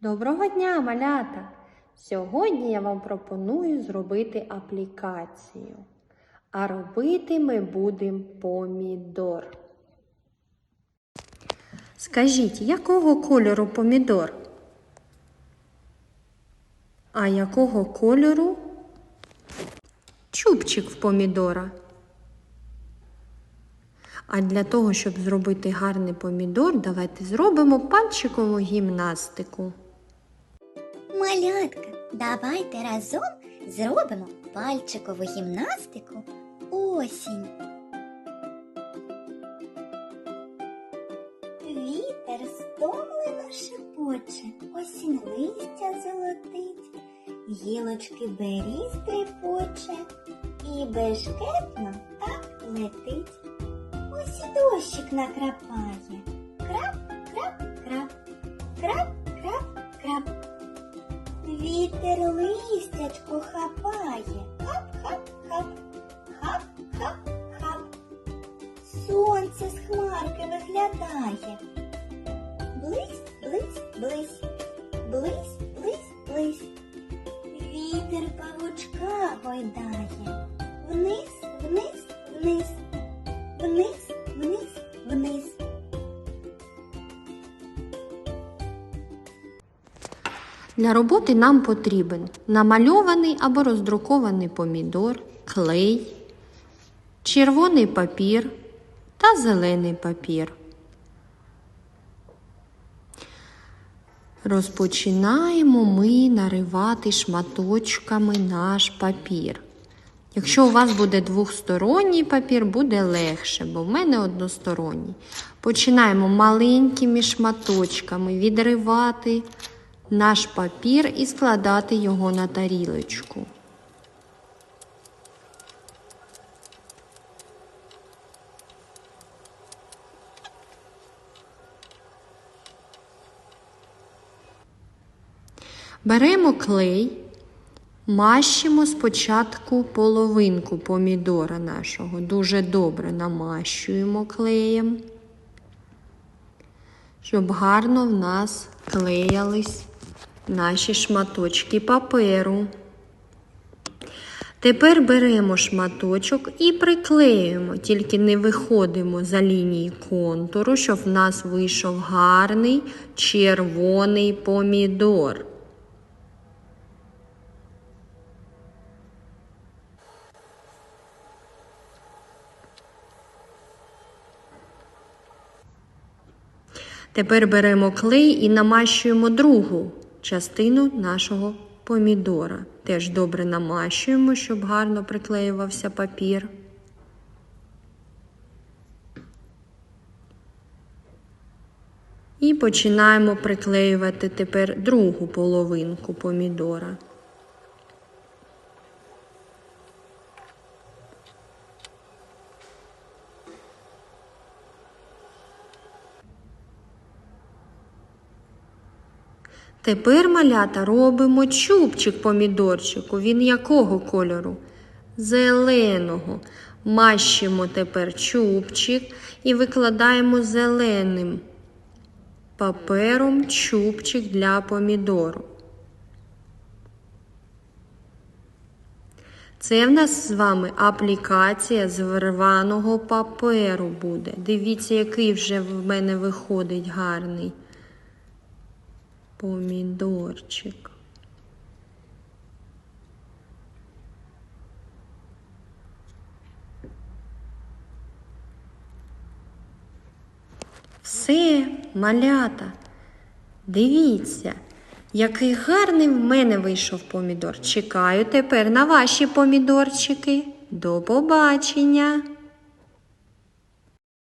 Доброго дня, малята! Сьогодні я вам пропоную зробити аплікацію. А робити ми будемо помідор. Скажіть, якого кольору помідор? А якого кольору чубчик в помідора? А для того, щоб зробити гарний помідор, давайте зробимо пальчикову гімнастику. Малятка, давайте разом зробимо пальчикову гімнастику осінь. Вітер стомлено шепоче, осінь листя золотить, гілочки беріз трепоче, і бешкетно так летить. Ось і дощик накрапає. Крап, крап, крап, крап, крап, крап. Вітер листячко хапає, хап-хап-хап, хап-хап-хап. Сонце з хмарки виглядає. Близь, близь, близь, близь, близь, близь. Вітер павучка гойдає. Вниз, вниз, вниз, Для роботи нам потрібен намальований або роздрукований помідор, клей, червоний папір та зелений папір. Розпочинаємо ми наривати шматочками наш папір. Якщо у вас буде двохсторонній папір, буде легше, бо в мене односторонній. Починаємо маленькими шматочками відривати наш папір і складати його на тарілочку. Беремо клей, мащимо спочатку половинку помідора нашого. Дуже добре намащуємо клеєм, щоб гарно в нас клеялись наші шматочки паперу. Тепер беремо шматочок і приклеюємо, тільки не виходимо за лінії контуру, щоб в нас вийшов гарний червоний помідор. Тепер беремо клей і намащуємо другу частину нашого помідора. Теж добре намащуємо, щоб гарно приклеювався папір. І починаємо приклеювати тепер другу половинку помідора. Тепер малята робимо чубчик помідорчику. Він якого кольору? Зеленого. Мащимо тепер чубчик і викладаємо зеленим папером чубчик для помідору. Це в нас з вами аплікація з рваного паперу буде. Дивіться, який вже в мене виходить гарний помідорчик. Все, малята, дивіться, який гарний в мене вийшов помідор. Чекаю тепер на ваші помідорчики. До побачення!